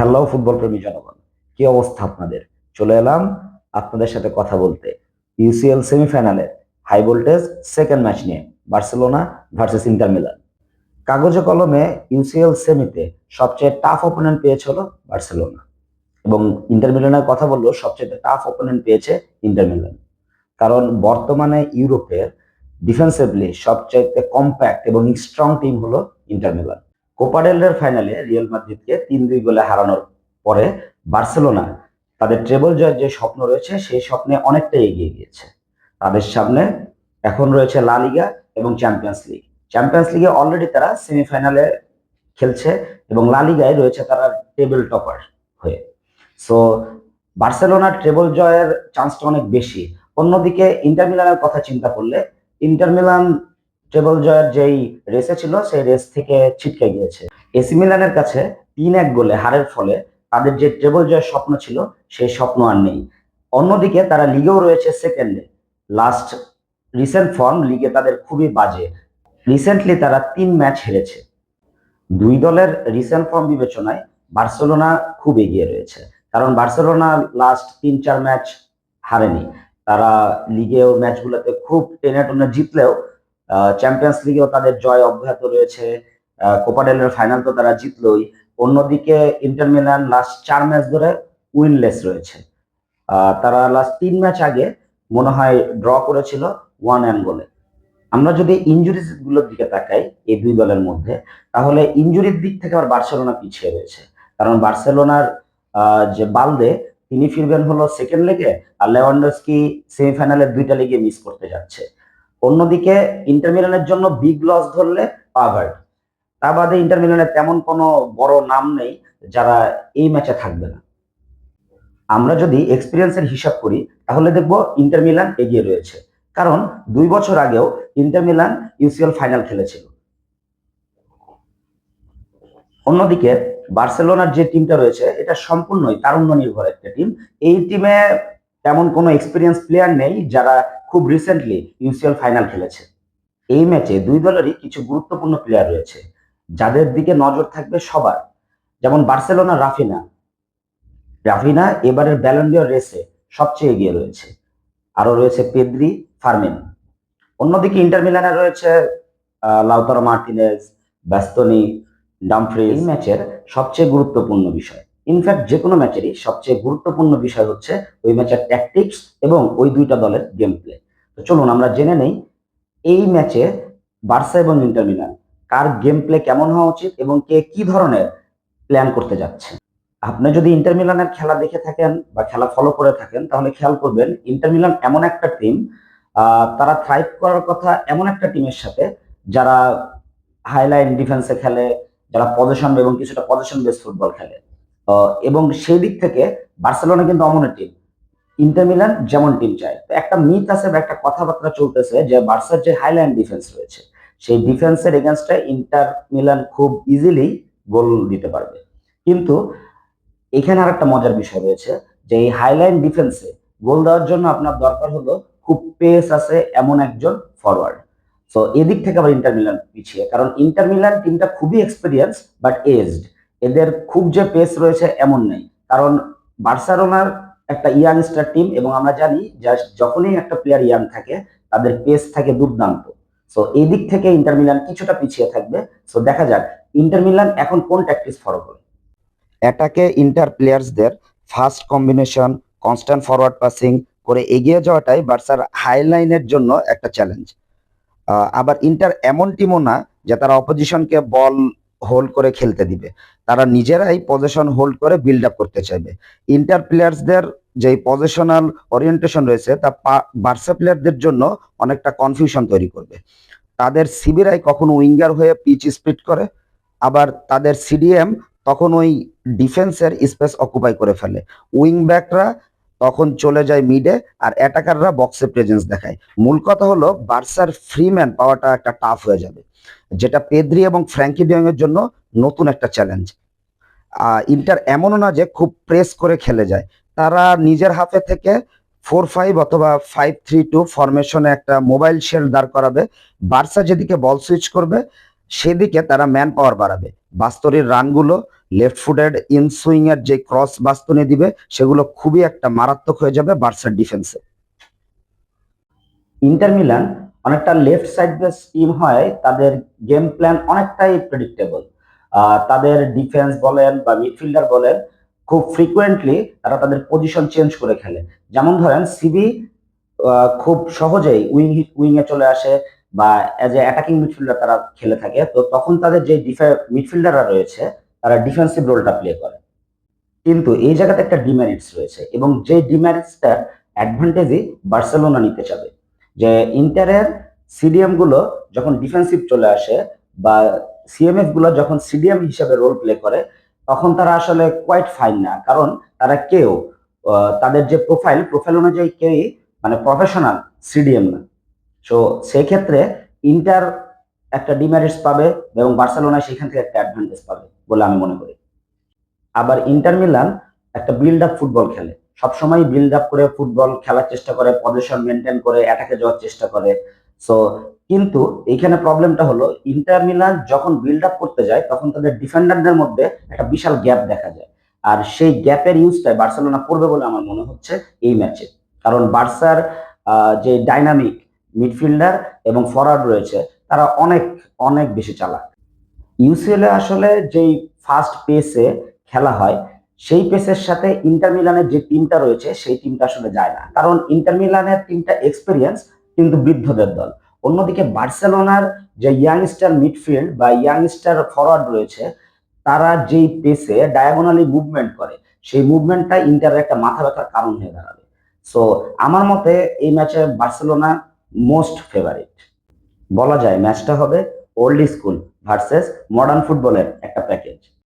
Hello football প্রেমী জনগণ, কি অবস্থা আপনাদের? চলে এলাম আপনাদের সাথে কথা বলতে। ইউসিএল সেমিফাইনালে হাই ভোল্টেজ সেকেন্ড ম্যাচ নিয়ে বার্সেলোনা ভার্সেস ইন্টার মিলান। কাগজে কলমে ইউসিএল সেমিতে সবচেয়ে টাফ অপোনেন্ট পেয়েছে হলো বার্সেলোনা এবং ইন্টার মিলানের কথা বলল সবচেয়ে টাফ অপোনেন্ট পেয়েছে ইন্টার মিলান। কারণ বর্তমানে ইউরোপের ডিফেন্সিভলি সবচেয়ে কম্প্যাক্ট এবং স্ট্রং টিম হলো ইন্টার মিলান। কোপা ডেল রের ফাইনালে রিয়াল মাদ্রিদকে তিন দুই গোলে হারানোর পরে বার্সেলোনা তাদের ট্রেবল জয়ের যে স্বপ্ন রয়েছে সেই স্বপ্নে অনেকটা এগিয়ে গিয়েছে। তাদের সামনে এখন রয়েছে লা লিগা এবং চ্যাম্পিয়ন্স লিগ চ্যাম্পিয়ন্স লিগে অলরেডি তারা সেমিফাইনালে খেলছে এবং লা লিগায় রয়েছে তারা টেবিল টপার হয়ে। সো বার্সেলোনার ট্রেবল জয়ের চান্সটা অনেক বেশি। অন্যদিকে ইন্টার মিলানের কথা চিন্তা করলে ইন্টার মিলান ট্রেবল জয়ের যেই রেসে ছিল, সেই রেস থেকে ছিটকে গিয়েছে। এসি মিলানের কাছে তিন এক গোলে হারের ফলে তাদের যে ট্রেবল জয়ের স্বপ্ন ছিল সেই স্বপ্ন আর নেই। অন্যদিকে তারা লিগেও রয়েছে সেকেন্ডে লাস্ট রিসেন্ট ফর্ম লিগে তাদের খুবই বাজে। রিসেন্টলি তারা তিন ম্যাচ হেরেছে। দুই দলের রিসেন্ট ফর্ম বিবেচনায় বার্সেলোনা খুব এগিয়ে রয়েছে। কারণ বার্সেলোনা লাস্ট তিন চার ম্যাচ হারেনি। তারা লিগেও ম্যাচগুলোতে খুব টেনে টুনে জিতলেও চ্যাম্পিয়ন্স লিগেও তাদের জয় অব্যাহত রয়েছে। কোপা ডেলের ফাইনাল তো তারা জিতলই। অন্যদিকে ইন্টার মিলান লাস্ট চার ম্যাচ ধরে উইনলেস রয়েছে। তারা লাস্ট তিন ম্যাচ আগে মনে হয় ড্র করেছিল ওয়ান অ্যান্ড গোলে আমরা যদি ইঞ্জুরিজগুলোর দিকে তাকাই এই দুই দলের মধ্যে, তাহলে ইঞ্জুরির দিক থেকে আবার বার্সেলোনা পিছিয়ে রয়েছে। কারণ বার্সেলোনার যে বালদে, তিনি ফিরবেন হলো সেকেন্ড লেগে আর লেভানডস্কি সেমিফাইনালের দুইটা লিগে মিস করতে যাচ্ছে। অন্যদিকে ইন্টার মিলানের জন্য বিগ লস ধরলে পাভার্ড তা বাদে ইন্টার মিলানের তেমন কোনো বড় নাম নেই, যারা এই ম্যাচে থাকবে না। আমরা যদি এক্সপিরিয়েন্সের হিসাব করি, তাহলে দেখব ইন্টার মিলান এগিয়ে রয়েছে। কারণ দুই বছর আগেও ইন্টার মিলান ইউসিএল ফাইনাল খেলেছিল। অন্যদিকে বার্সেলোনার যে টিমটা রয়েছে, এটা সম্পূর্ণই তারুণ্য নির্ভর একটা টিম এই টিমে তেমন কোনো এক্সপিরিয়েন্স প্লেয়ার নেই, যারা খুব রিসেন্টলি ইউসিএল ফাইনাল খেলেছে। এই ম্যাচে দুই দলেরই কিছু গুরুত্বপূর্ণ প্লেয়ার রয়েছে, যাদের দিকে নজর থাকবে সবার। যেমন বার্সেলোনা রাফিনা। রাফিনা এবারের ব্যালন্ডিয়র রেসে সবচেয়ে এগিয়ে রয়েছে। আরও রয়েছে পেদ্রি, ফার্মিন। অন্যদিকে ইন্টার মিলানে রয়েছে লাউতারো মার্টিনেজ, ব্যাস্তনি ডামফ্রি এই ম্যাচের সবচেয়ে গুরুত্বপূর্ণ বিষয়। ইনফ্যাক্ট যে কোনো ম্যাচেরই সবচেয়ে গুরুত্বপূর্ণ বিষয় হচ্ছে ওই ম্যাচের ট্যাকটিক্স এবং ওই দুইটা দলের গেম প্লে তো চলুন, আমরা জেনে নেই এই ম্যাচে বার্সা এবং ইন্টার মিলান কার গেম প্লে কেমন হওয়া উচিত এবং কে কি ধরনের প্ল্যান করতে যাচ্ছে। আপনি যদি ইন্টার মিলানের খেলা দেখে থাকেন বা খেলা ফলো করে থাকেন, তাহলে খেয়াল করবেন ইন্টার মিলান এমন একটা টিম তারা থ্রাইভ করার কথা এমন একটা টিমের সাথে যারা হাইলাইন ডিফেন্সে খেলে, যারা পজিশন এবং কিছুটা পজিশন বেস ফুটবল খেলে। এবং সেই দিক থেকে বার্সেলোনা কিন্তু অমনের টিম ইন্টার মিলান যেমন টিম চায়। তো একটা মিথ আছে বা একটা কথাবার্তা চলতেছে যে বার্সার যে হাইলাইন ডিফেন্স রয়েছে, সেই ডিফেন্সের এগেনস্টে ইন্টার মিলান খুব ইজিলি গোল দিতে পারবে। কিন্তু এখানে আর একটা মজার বিষয় রয়েছে যে এই হাইলাইন ডিফেন্সে গোল দেওয়ার জন্য আপনার দরকার হলো খুব পেস আছে এমন একজন ফরওয়ার্ড সো এদিক থেকে আবার ইন্টার মিলান পিছিয়ে। কারণ ইন্টার মিলান টিমটা খুবই এক্সপিরিয়েন্স বাট এজড এদের খুব যে পেস রয়েছে এমন নেই। কারণ বার্সেলোনার একটা ইয়াং স্টার টিম এবং আমরা জানি যে যখনই একটা প্লেয়ার ইয়াং থাকে, তাদের পেস থাকে দুর্দান্ত। সো এই দিক থেকে ইন্টার মিলান কিছুটা পিছিয়ে থাকবে। সো দেখা যাক ইন্টার মিলান এখন কোন ট্যাকটিক্স ফলো করে? অ্যাটাকে Inter প্লেয়ার্সদের fast combination constant forward passing করে এগিয়ে যাওয়াটাই বার্সার হাইলাইনের জন্য একটা চ্যালেঞ্জ আবার ইন্টার এমন টিমও না যে তারা অপোজিশনকে বল হোল্ড করে খেলতে দিবে। তারা নিজেরাই পজিশন হোল্ড করে বিল্ড আপ করতে চাইবে। ইন্টার প্লেয়ার্সদের যে পজিশনাল ওরিয়েন্টেশন রয়েছে, তা বার্সা প্লেয়ারদের জন্য অনেকটা কনফিউশন তৈরি করবে। তাদের সিবিরাই কখনো উইঙ্গার হয়ে পিচ স্পিড করে, আবার তাদের সিডিএম তখন ওই ডিফেন্সের স্পেস অকুপাই করে ফেলে। উইং ব্যাকরা তখন চলে যায় মিডে আর অ্যাটাকাররা বক্সে প্রেজেন্স দেখায়। মূল কথা হলো বার্সার ফ্রি ম্যান পাওয়াটা একটা টাফ হয়ে যাবে। যেটা পেদ্রি এবং ফ্র্যাঙ্কি ডিয়ং এর জন্য নতুন একটা চ্যালেঞ্জ ইন্টার এমনও না যে খুব প্রেস করে খেলে যায়। তারা নিজের হাফে থেকে ফোর ফাইভ অথবা ফাইভ থ্রি টু ফরমেশনে একটা মোবাইল শেল দাঁড় করাবে। বার্সা যেদিকে বল সুইচ করবে, সেদিকে তারা ম্যান পাওয়ার বাড়াবে। বাস্তরির রানগুলো লেফট ফুটেড ইন সুইং এর যে ক্রস বাস্তনে দিবে, সেগুলো খুবই একটা মারাত্মক হয়ে যাবে বার্সার ডিফেন্সে ইন্টার মিলান অনেকটা লেফট সাইড বেস টিম হয়, তাদের গেম প্ল্যান অনেকটাই প্রেডিক্টেবল তাদের ডিফেন্স বলেন বা মিডফিল্ডার বলেন, খুব ফ্রিকুয়েন্টলি তারা তাদের পজিশন চেঞ্জ করে খেলে। যেমন ধরেন সিবি খুব সহজেই উইং উইং এ চলে আসে বা অ্যাজ এ অ্যাটাকিং মিডফিল্ডার তারা খেলে থাকে। তো তখন তাদের যে মিডফিল্ডাররা রয়েছে, তারা ডিফেন্সিভ রোলটা প্লে করে। কিন্তু এই জায়গাতে একটা ডিমেরিটস রয়েছে এবং যে ডিমেরিটসটার অ্যাডভান্টেজই বার্সেলোনা নিতে চাবে। যে ইন্টারের সিডিএমগুলো যখন ডিফেন্সিভ চলে আসে বা সিএমএফগুলো যখন সিডিএম হিসেবে রোল প্লে করে, তখন তারা আসলে কোয়াইট ফাইন না। কারণ তারা কেউ তাদের যে প্রোফাইল প্রোফাইল অনুযায়ী কেউই মানে প্রফেশনাল সিডিএম না। সো সেই ক্ষেত্রে ইন্টার একটা ডিমেরিটস পাবে এবং বার্সেলোনা সেখান থেকে একটা অ্যাডভান্টেজ পাবে বলে আমি মনে করি। আবার ইন্টার মিলান একটা বিল্ড আপ ফুটবল খেলে। সবসময় বিল্ড আপ করে ফুটবল খেলার চেষ্টা করে পজিশন মেনটেন করে অ্যাটাকে যাওয়ার চেষ্টা করে। সো কিন্তু এইখানে প্রবলেমটা হলো ইন্টার মিলান যখন বিল্ড আপ করতে যায়, তখন তাদের ডিফেন্ডারদের মধ্যে একটা বিশাল গ্যাপ দেখা যায়। আর সেই গ্যাপের ইউজটাই বার্সেলোনা করবে বলে আমার মনে হচ্ছে এই ম্যাচে কারণ বার্সার যে ডাইনামিক মিডফিল্ডার এবং ফরওয়ার্ড রয়েছে, তারা অনেক অনেক বেশি চালাক। ইউসিএল আসলে যেই ফাস্ট পেসে খেলা হয় সেই পেসের সাথে ইন্টার মিলানের যে টিমটা রয়েছে, সেই টিমটা আসলে যায় না। কারণ ইন্টার মিলানের টিমটা এক্সপিরিয়েন্স কিন্তু বৃদ্ধদের দল। অন্যদিকে বার্সেলোনার যে ইয়াংস্টার মিডফিল্ড বা ইয়াংস্টার ফরওয়ার্ড রয়েছে, তারা যেই পেসে ডায়াগোনালি মুভমেন্ট করে, সেই মুভমেন্টটা ইন্টারের একটা মাথা ব্যথার কারণ হয়ে দাঁড়াবে। সো আমার মতে এই ম্যাচে বার্সেলোনা মোস্ট ফেভারিট বলা যায় ম্যাচটা হবে ওল্ড স্কুল ভার্সেস মডার্ন ফুটবলের একটা প্যাকেজ